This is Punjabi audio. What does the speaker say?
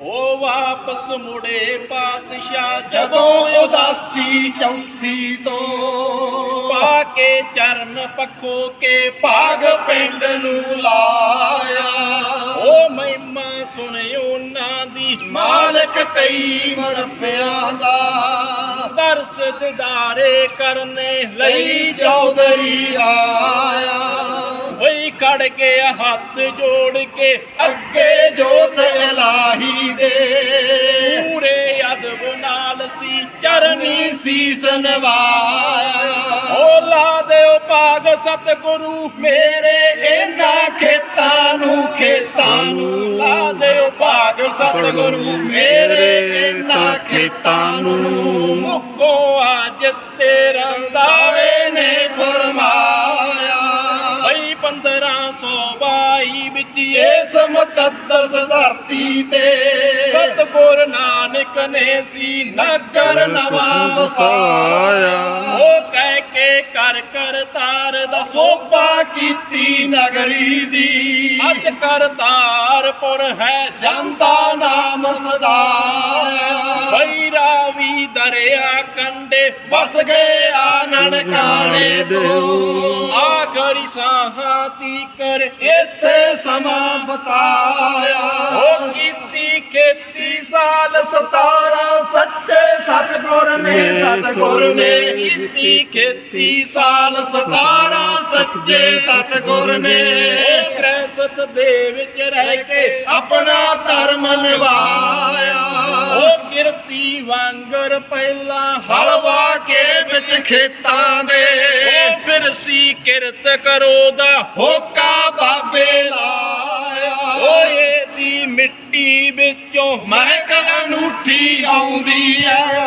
ਉਹ ਵਾਪਸ ਮੁੜੇ ਪਾਤਸ਼ਾਹ ਜਦੋਂ ਉਦਾਸੀ ਚੌਥੀ ਤੋਂ ਪਾ ਕੇ ਚਰਨ ਪੱਖੋ ਕੇ ਭਾਗ ਪਿੰਡ ਨੂੰ ਲਾਇਆ। ਉਹ ਮਹਿਮਾ ਸੁਣਿਓ ਉਹਨਾਂ ਦੀ ਮਾਲਕ ਕਈ ਮਰਪਿਆਂ ਦਾ। ਦਰਸ ਦਿਦਾਰੇ ਕਰਨੇ ਲਈ ਚੌਧਰੀ ਆਇਆ। ਹੋਈ ਖੜ ਕੇ ਹੱਥ ਜੋੜ ਕੇ ਅੱਗੇ ਜੋਤ ਇਲਾਹੀ ਚਰਨੀ ਸੀਸ ਨਵਾਇਆ ਓ ਲਾ ਦਿਓ ਭਾਗ ਸਤਿਗੁਰੂ ਮੇਰੇ ਇਹਨਾਂ ਖੇਤਾਂ ਨੂੰ ਖੇਤਾਂ ਨੂੰ। ਲਾ ਦਿਓ ਭਾਗ ਸਤਿਗੁਰੂ ਮੇਰੇ ਇਹਨਾਂ ਖੇਤਾਂ ਨੂੰ। ਮੁਕੋ ਅੱਜ ਤੇਰਾ ਦਾਵੇ ਨੇ ਫਰਮਾਇਆ। ਭਈ 1522 ਵਿੱਚ ਇਸ ਮੁਕੱਦਸ ਧਰਤੀ ਤੇ ਸਤਿਗੁਰ ਨਾਨਕ ਨੇ ਸੀ ਨਗਰ ਨਵਾਂ ਵਸਾਇਆ। ਉਹ ਕਹਿ ਕੇ ਕਰ ਕਰ ਤਾਰ ਦਾ ਸੋਭਾ ਕੀਤੀ ਨਗਰੀ ਦੀ। ਅੱਜ ਕਰਤਾਰਪੁਰ ਹੈ ਜਾਂਦਾ ਨਾਮ ਸਦਾਇਆ। ਭਈ ਰਾਵੀ ਦਰਿਆ ਕੰਡੇ ਵਸ ਗਏ ਆਨਣ ਕਾਣੇ ਦੋ ਆਖਰੀ ਸਾਹਾਂ ਤੀਕਰ ਇੱਥੇ ਸਮਾਂ ਬਤਾਇਆ। ਉਹ ਕੀਤੀ ਸਤਿਗੁਰ ਨੇ ਕੀਤੀ ਖੇਤੀ ਸਾਲ 17 ਸੱਚੇ ਸਤਿਗੁਰ ਨੇ ਗ੍ਰਸਤ ਦੇ ਵਿੱਚ ਰਹਿ ਕੇ ਆਪਣਾ ਧਰਮ ਨਿਭਾਇਆ। ਉਹ ਕਿਰਤੀ ਵਾਂਗਰ ਪਹਿਲਾਂ ਹਲਵਾ ਕੇ ਵਿੱਚ ਖੇਤਾਂ ਦੇ। ਉਹ ਫਿਰ ਸੀ ਕਿਰਤ ਕਰੋ ਦਾ ਹੋਕਾ ਬਾਬੇ ਲਾਇਆ। ਓਏ ਦੀ ਮਿੱਟੀ ਵਿੱਚੋਂ ਮਹਿਕ ਅਨੂਠੀ ਆਉਂਦੀ ਐ